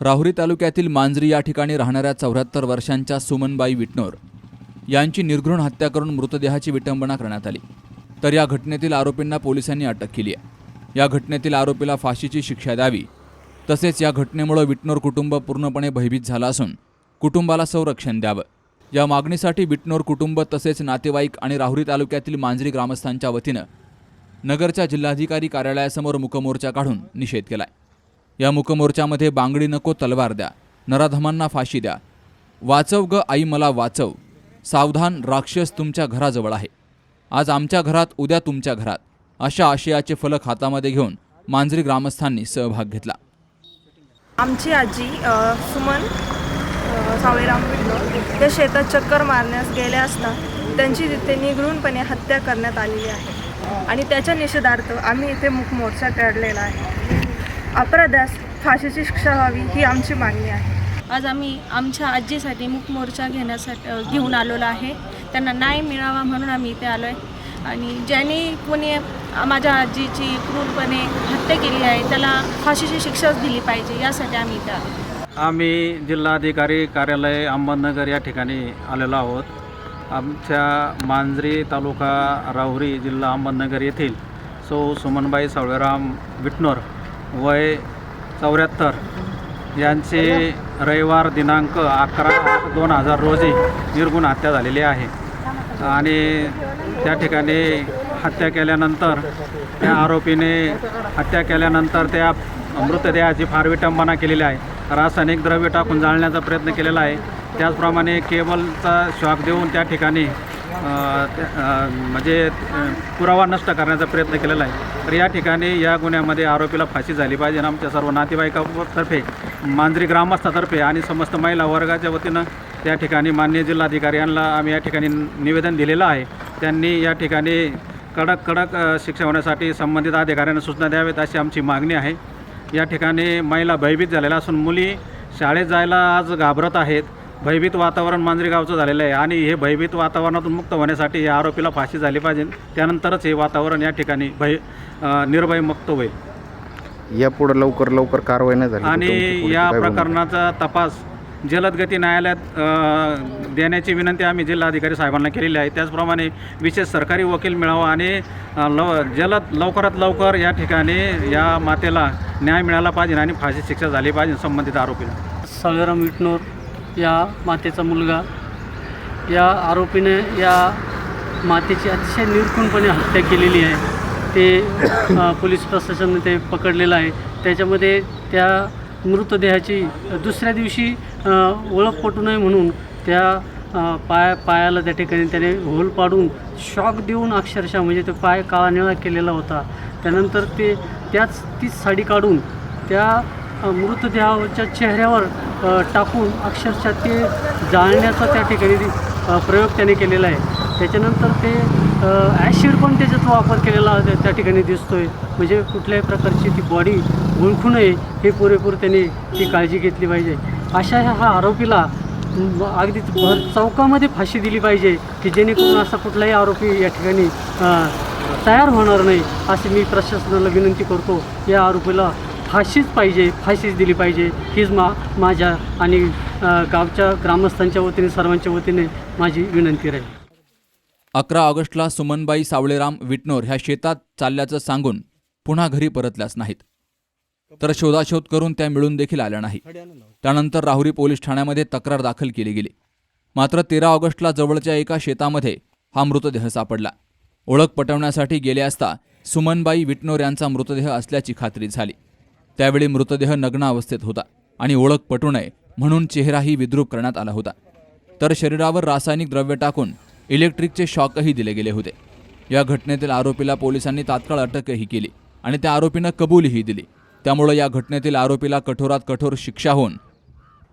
राहुरी तालुक्यातील मांजरी या ठिकाणी राहणाऱ्या चौऱ्याहत्तर वर्षांच्या सुमनबाई विटनोर यांची निर्घृण हत्या करून मृतदेहाची विटंबना करण्यात आली. तर या घटनेतील आरोपींना पोलिसांनी अटक केली आहे. या घटनेतील आरोपीला फाशीची शिक्षा द्यावी. तसेच या घटनेमुळे विटनोर कुटुंब पूर्णपणे भयभीत झालं असून कुटुंबाला संरक्षण द्यावं. या मागणीसाठी विटनोर कुटुंब तसेच नातेवाईक आणि राहुरी तालुक्यातील मांजरी ग्रामस्थांच्या वतीनं नगरच्या जिल्हाधिकारी कार्यालयासमोर मुकमोर्चा काढून निषेध केला आहे या मुकमोर्चामध्ये बांगडी नको तलवार द्या. नराधमांना फाशी द्या. वाचव ग आई मला वाचव. सावधान राक्षस तुमच्या घराजवळ आहे. आज आमच्या घरात उद्या तुमच्या घरात. अशा आशयाचे फलक हातामध्ये घेऊन मांजरी ग्रामस्थांनी सहभाग घेतला. आमची आजी सुमन सावेराम पिल्लो त्या शेतात चक्कर मारण्यास गेल्या असता त्यांची तिथे निगळूनपणे हत्या करण्यात आलेली आहे. आणि त्याच्या निषेधार्थ आम्ही इथे मुख मोर्चा काढलेला आहे. अपराध्यास फाशीची शिक्षा व्हावी ही आमची मागणी आहे. आज आम्ही आमच्या आजीसाठी मुख मोर्चा घेण्यासाठी घेऊन आलेलो आहे. त्यांना न्याय मिळावा म्हणून आम्ही इथे आलो आहे आणि ज्यांनी कोणी माझ्या आजीची क्रूरपणे हत्या केली आहे त्याला फाशीची शिक्षाच दिली पाहिजे यासाठी आम्ही इथे आलो आम्ही जिल्हाधिकारी कार्यालय अहमदनगर या ठिकाणी आलेलो आहोत. आमच्या मांजरी तालुका राहुरी जिल्हा अहमदनगर येथील सौ सुमनबाई सावळेराम विटनोर वय चौऱ्याहत्तर. यांची रविवार दिनांक अकरा दोन हजार रोजी निर्गुण हत्या झालेली आहे. आणि त्या ठिकाणी हत्या केल्यानंतर त्या आरोपीने हत्या केल्यानंतर त्या मृतदेहाची फार विटंबना केलेली आहे. रासायनिक द्रव्य टाकून जाळण्याचा प्रयत्न केलेला आहे. त्याचप्रमाणे केबलचा शॉक देऊन त्या ठिकाणी म्हणजे पुरावा नष्ट करण्याचा प्रयत्न केलेला आहे. तर या ठिकाणी या गुन्ह्यामध्ये आरोपीला फाशी झाली पाहिजे आणि आमच्या सर्व नातेवाईकातर्फे मांजरी ग्रामस्थातर्फे आणि समस्त महिला वर्गाच्या वतीनं त्या ठिकाणी मान्य जिल्हाधिकारी यांना आम्ही या ठिकाणी निवेदन दिलेलं आहे. त्यांनी या ठिकाणी कडक कडक शिक्षा होण्यासाठी संबंधित अधिकाऱ्यांना सूचना द्याव्यात अशी आमची मागणी आहे. या ठिकाणी महिला भयभीत झालेल्या असून मुली शाळेत जायला आज घाबरत आहेत. भयभीत वातावरण मांजरी गावचं झालेलं आहे आणि हे भयभीत वातावरणातून मुक्त होण्यासाठी या आरोपीला फाशी झाली पाहिजे. त्यानंतरच हे वातावरण या ठिकाणी भय निर्भय मुक्त होईल. यापुढे लवकर लवकर कारवाई नाही झाली. आणि या? प्रकरणाचा तपास जलदगती न्यायालयात देण्याची विनंती आम्ही जिल्हाधिकारी साहेबांना केलेली आहे. त्याचप्रमाणे विशेष सरकारी वकील मिळावा आणि लव जलद लवकरात लवकर या ठिकाणी या मातेला न्याय मिळाला पाहिजे आणि फाशी शिक्षा झाली पाहिजे संबंधित आरोपीला. सावळेराम विटनोर या मातेचा मुलगा. या आरोपीने या मातेची अतिशय निर्खुणपणे हत्या केलेली आहे. ते पोलीस प्रशासनाने ते पकडलेलं आहे. त्याच्यामध्ये त्या मृतदेहाची दुसऱ्या दिवशी ओळख पटू नये म्हणून त्या पाय पायाला त्या ठिकाणी त्याने होल पाडून शॉक देऊन अक्षरशः म्हणजे तो पाय काळा निळा केलेला होता. त्यानंतर ते त्याच तीच साडी काढून त्या मृतदेहाच्या चेहऱ्यावर टाकून अक्षरशः ते जाळण्याचा त्या ठिकाणी प्रयोग त्याने केलेला आहे. त्याच्यानंतर ते ॲशिड पण त्याच्यात वापर केलेला त्या- ठिकाणी दिसतो आहे म्हणजे कुठल्याही प्रकारची ती बॉडी ओळखू नये हे पुरेपूर त्याने ती काळजी घेतली पाहिजे. अशा ह्या हा आरोपीला अगदी भर चौकामध्ये फाशी दिली पाहिजे की जेणेकरून असा कुठलाही आरोपी या ठिकाणी तयार होणार नाही अशी मी प्रशासनाला विनंती करतो. या आरोपीला फाशीच पाहिजे फाशीच दिली पाहिजे. हीच मा माझ्या आणि गावच्या ग्रामस्थांच्या वतीने सर्वांच्या वतीने माझी विनंती राहील. अकरा ऑगस्टला सुमनबाई सावळेराम विटनोर ह्या शेतात चालल्याचं सांगून पुन्हा घरी परतल्याच नाहीत. तर शोधाशोध करून त्या मिळून देखील आल्या नाही. त्यानंतर राहुरी पोलीस ठाण्यामध्ये तक्रार दाखल केली गेली. मात्र तेरा ऑगस्टला जवळच्या एका शेतामध्ये हा मृतदेह सापडला. ओळख पटवण्यासाठी गेले असता सुमनबाई विटनोर यांचा मृतदेह असल्याची खात्री झाली. त्यावेळी मृतदेह नग्न अवस्थेत होता आणि ओळख पटू नये म्हणून चेहराही विद्रूप करण्यात आला होता. तर शरीरावर रासायनिक द्रव्य टाकून इलेक्ट्रिकचे शॉकही दिले गेले होते. या घटनेतील आरोपीला पोलिसांनी तात्काळ अटकही केली आणि त्या आरोपीनं कबुलीही दिली. त्यामुळं या घटनेतील आरोपीला कठोरात कठोर शिक्षा होऊन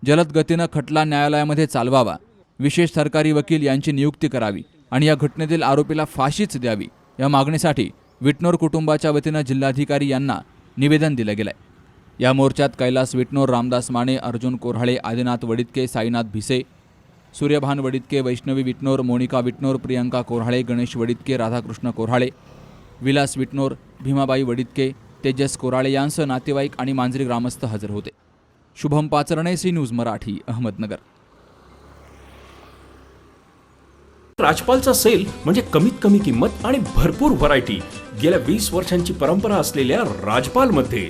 जलद गतीनं खटला न्यायालयामध्ये चालवावा विशेष सरकारी वकील यांची नियुक्ती करावी आणि या घटनेतील आरोपीला फाशीच द्यावी या मागणीसाठी विटनोर कुटुंबाच्या वतीनं जिल्हाधिकारी यांना निवेदन दिलं गेलं आहे या मोर्चात कैलास विटनोर रामदास माने अर्जुन कोऱ्हाळे आदिनाथ वडितके साईनाथ भिसे सूर्यभान वडितके वैष्णवी विटनोर मोनिका विटनोर प्रियंका कोऱ्हाळे गणेश वडितके राधाकृष्ण कोऱ्हाळे विलास विटनोर भीमाबाई वडितके तेजस कोराळे यांसह नातेवाईक आणि मांजरी ग्रामस्थ हजर होते. Shubham Pacharne C news Marathi Ahmednagar. राजपालचा sale म्हणजे कमीत कमी किंमत आणि भरपूर व्हरायटी गेल्या वीस वर्षांची परंपरा असलेल्या राजपालमध्ये